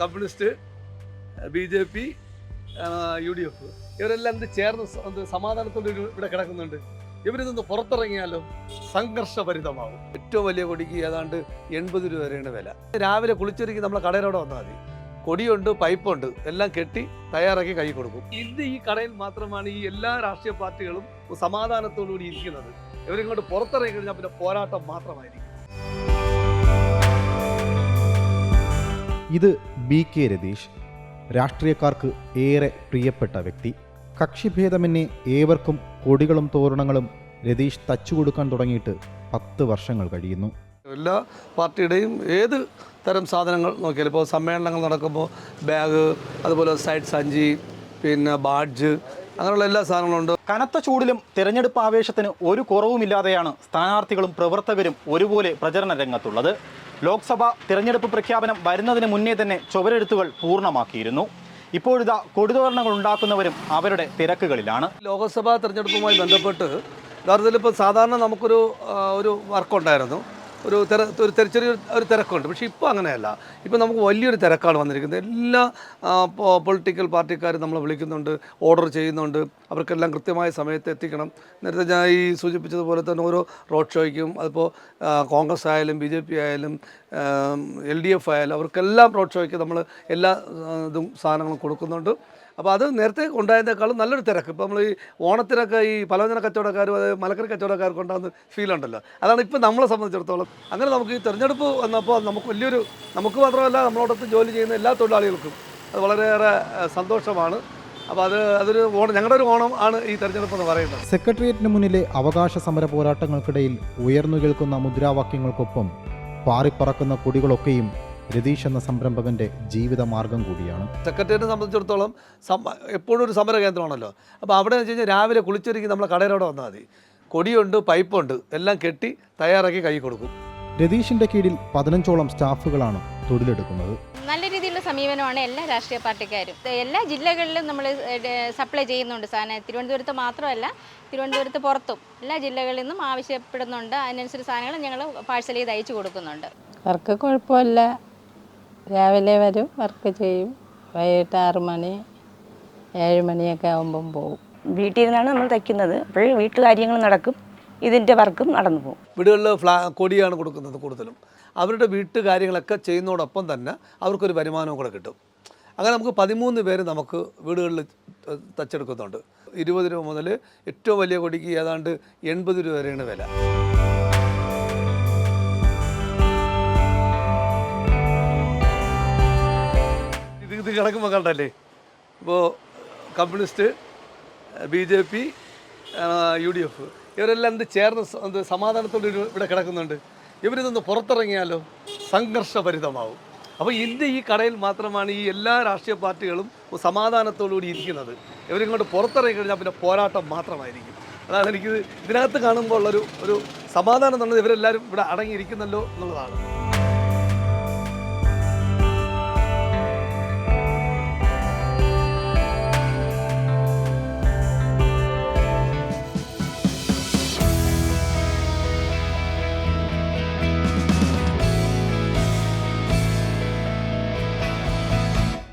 Communist B J P U D F. ഇവരെല്ലാം എന്ത് ചേർന്ന് എന്ത് സമാധാനത്തോടെ ഇവിടെ കിടക്കുന്നുണ്ട്. ഇവരിൽ നിന്ന് പുറത്തിറങ്ങിയാലോ സംഘർഷഭരിതമാകും ഏറ്റവും വലിയ കൊടിക്ക് ഏതാണ്ട് എൺപത് രൂപ വരെയാണ് വില. രാവിലെ കുളിച്ചൊരുക്കി നമ്മളെ കടയിലൂടെ വന്നാൽ മതി. കൊടിയുണ്ട് പൈപ്പുണ്ട് എല്ലാം കെട്ടി തയ്യാറാക്കി കൈ കൊടുക്കും. ഇന്ന് ഈ കടയിൽ മാത്രമാണ് ഈ എല്ലാ രാഷ്ട്രീയ പാർട്ടികളും സമാധാനത്തോടുകൂടി ഇരിക്കുന്നത്. ഇവരിങ്ങോട്ട് പുറത്തിറങ്ങി കഴിഞ്ഞാൽ പിന്നെ പോരാട്ടം മാത്രമായിരിക്കും. ഇത് ബി കെ രതീഷ് രാഷ്ട്രീയക്കാർക്ക് ഏറെ പ്രിയപ്പെട്ട വ്യക്തി. കക്ഷിഭേദമന്യേ ഏവർക്കും കൊടികളും തോരണങ്ങളും രതീഷ് തച്ചുകൊടുക്കാൻ തുടങ്ങിയിട്ട് പത്ത് വർഷങ്ങൾ കഴിയുന്നു. എല്ലാ പാർട്ടിയുടെയും ഏത് തരം സാധനങ്ങൾ നോക്കിയാൽ ഇപ്പോൾ സമ്മേളനങ്ങൾ നടക്കുമ്പോൾ ബാഗ് അതുപോലെ സൈഡ് സഞ്ചി പിന്നെ ബാഡ്ജ് അങ്ങനെയുള്ള എല്ലാ സാധനങ്ങളും ഉണ്ട്. കനത്ത ചൂടിലും തിരഞ്ഞെടുപ്പ് ആവേശത്തിന് ഒരു കുറവുമില്ലാതെയാണ് സ്ഥാനാർത്ഥികളും പ്രവർത്തകരും ഒരുപോലെ പ്രചരണ രംഗത്തുള്ളത്. ലോക്സഭ തിരഞ്ഞെടുപ്പ് പ്രഖ്യാപനം വരുന്നതിന് മുന്നേ തന്നെ ചുവരെഴുത്തുകൾ പൂർണമാക്കിയിരുന്നു. ഇപ്പോഴിതാ കൊടിതോരണങ്ങൾ ഉണ്ടാക്കുന്നവരും അവരുടെ തിരക്കുകളിലാണ്. ലോക്സഭാ തിരഞ്ഞെടുപ്പുമായി ബന്ധപ്പെട്ട് യഥാർത്ഥത്തിൽ ഇപ്പോൾ സാധാരണ നമുക്കൊരു ഒരു വർക്കുണ്ടായിരുന്നു ഒരു തിര ഒരു ചെറിയ ഒരു തിരക്കുണ്ട്. പക്ഷേ ഇപ്പോൾ അങ്ങനെയല്ല. ഇപ്പോൾ നമുക്ക് വലിയൊരു തിരക്കാണ് വന്നിരിക്കുന്നത്. എല്ലാ പൊളിറ്റിക്കൽ പാർട്ടിക്കാരും നമ്മളെ വിളിക്കുന്നുണ്ട് ഓർഡർ ചെയ്യുന്നുണ്ട്. അവർക്കെല്ലാം കൃത്യമായ സമയത്ത് എത്തിക്കണം. നേരത്തെ ഞാൻ ഈ സൂചിപ്പിച്ചതുപോലെ തന്നെ ഓരോ റോഡ് ഷോയ്ക്കും അതിപ്പോൾ കോൺഗ്രസ് ആയാലും ബി ജെ പി ആയാലും എൽ ഡി എഫ് ആയാലും അവർക്കെല്ലാം റോഡ് ഷോയ്ക്ക് നമ്മൾ എല്ലാ ഇതും സാധനങ്ങളും കൊടുക്കുന്നുണ്ട്. അപ്പോൾ അത് നേരത്തെ ഉണ്ടായതിനേക്കാളും നല്ലൊരു തിരക്ക്. ഇപ്പോൾ നമ്മൾ ഈ ഓണത്തിനൊക്കെ ഈ പലവ്യഞ്ജന കച്ചവടക്കാരും അത് മലക്കറി കച്ചവടക്കാർക്ക് ഉണ്ടാകുന്ന ഫീൽ ഉണ്ടല്ലോ. അതാണ് ഇപ്പോൾ നമ്മളെ സംബന്ധിച്ചിടത്തോളം അങ്ങനെ നമുക്ക് ഈ തെരഞ്ഞെടുപ്പ് വന്നപ്പോൾ നമുക്ക് വലിയൊരു നമുക്ക് മാത്രമല്ല നമ്മളോടൊത്ത് ജോലി ചെയ്യുന്ന എല്ലാ തൊഴിലാളികൾക്കും അത് വളരെയേറെ സന്തോഷമാണ്. അപ്പോൾ അത് അതൊരു ഓണം ഞങ്ങളുടെ ഒരു ഓണം ആണ് ഈ തെരഞ്ഞെടുപ്പ് എന്ന് പറയുന്നത്. സെക്രട്ടേറിയറ്റിന് മുന്നിലെ അവകാശ സമര പോരാട്ടങ്ങൾക്കിടയിൽ ഉയർന്നു കേൾക്കുന്ന മുദ്രാവാക്യങ്ങൾക്കൊപ്പം പാറിപ്പറക്കുന്ന കൊടികളൊക്കെയും രതീഷ് എന്ന സംരംഭകന്റെ ജീവിത മാർഗം കൂടിയാണ്. സെക്രട്ടേറിയറ്റിനെ സംബന്ധിച്ചിടത്തോളം എപ്പോഴും ഒരു സമര കേന്ദ്രമാണല്ലോ അപ്പോൾ അവിടെ വെച്ച് കഴിഞ്ഞാൽ രാവിലെ കുളിച്ചൊരുക്കി നമ്മളെ കടയിലൂടെ വന്നാൽ മതി. കൊടിയുണ്ട് പൈപ്പുണ്ട് എല്ലാം കെട്ടി തയ്യാറാക്കി കൈ കൊടുക്കും. രതീഷിന്റെ കീഴിൽ പതിനഞ്ചോളം സ്റ്റാഫുകളാണ് തൊഴിലെടുക്കുന്നത്. നല്ല രീതിയിലുള്ള സമീപനമാണ് എല്ലാ രാഷ്ട്രീയ പാർട്ടിക്കാരും. എല്ലാ ജില്ലകളിലും നമ്മൾ സപ്ലൈ ചെയ്യുന്നുണ്ട്. സാധനം തിരുവനന്തപുരത്ത് മാത്രമല്ല തിരുവനന്തപുരത്ത് പുറത്തും എല്ലാ ജില്ലകളിൽ നിന്നും ആവശ്യപ്പെടുന്നുണ്ട്. അതിനനുസരിച്ച് സാധനങ്ങൾ ഞങ്ങൾ പാഴ്സൽ ചെയ്ത് അയച്ചു കൊടുക്കുന്നുണ്ട്. വർക്ക് കുഴപ്പമില്ല. രാവിലെ വരും വർക്ക് ചെയ്യും. വൈകിട്ട് ആറ് മണി ഏഴ് മണിയൊക്കെ ആകുമ്പം പോകും വീട്ടിൽ നിന്നാണ് നമ്മൾ തയ്ക്കുന്നത്. അപ്പോൾ വീട്ടുകാര്യങ്ങൾ നടക്കും. ഇതിന്റെ വർക്കും നടന്നു പോകും. വീടുകളിൽ ഫ്ലാ കൊടിയാണ് കൊടുക്കുന്നത് കൂടുതലും. അവരുടെ വീട്ടുകാര്യങ്ങളൊക്കെ ചെയ്യുന്നതോടൊപ്പം തന്നെ അവർക്കൊരു വരുമാനവും കൂടെ കിട്ടും. അങ്ങനെ നമുക്ക് പതിമൂന്ന് പേര് നമുക്ക് വീടുകളിൽ തച്ചെടുക്കുന്നുണ്ട്. ഇരുപത് രൂപ മുതൽ ഏറ്റവും വലിയ കൊടിക്ക് ഏതാണ്ട് എൺപത് രൂപ വരെയാണ് വില. ഇത് ഇത് കിടക്കുമ്പോൾ കണ്ടല്ലേ? ഇപ്പോൾ communist B J P U D F. ഇവരെല്ലാം എന്ത് ചേർന്ന് എന്ത് സമാധാനത്തോടെ ഇവിടെ കിടക്കുന്നുണ്ട്. ഇവരിതൊന്ന് പുറത്തിറങ്ങിയാലോ സംഘർഷഭരിതമാവും. അപ്പോൾ ഇന്ന് ഈ കടയിൽ മാത്രമാണ് ഈ എല്ലാ രാഷ്ട്രീയ പാർട്ടികളും സമാധാനത്തോടുകൂടി ഇരിക്കുന്നത്. ഇവരിങ്ങോട്ട് പുറത്തിറങ്ങി കഴിഞ്ഞാൽ പിന്നെ പോരാട്ടം മാത്രമായിരിക്കും. അതാണ് എനിക്ക് ഇതിനകത്ത് കാണുമ്പോൾ ഉള്ളൊരു ഒരു സമാധാനം എന്നുള്ളത് ഇവരെല്ലാവരും ഇവിടെ അടങ്ങിയിരിക്കുന്നല്ലോ എന്നുള്ളതാണ്.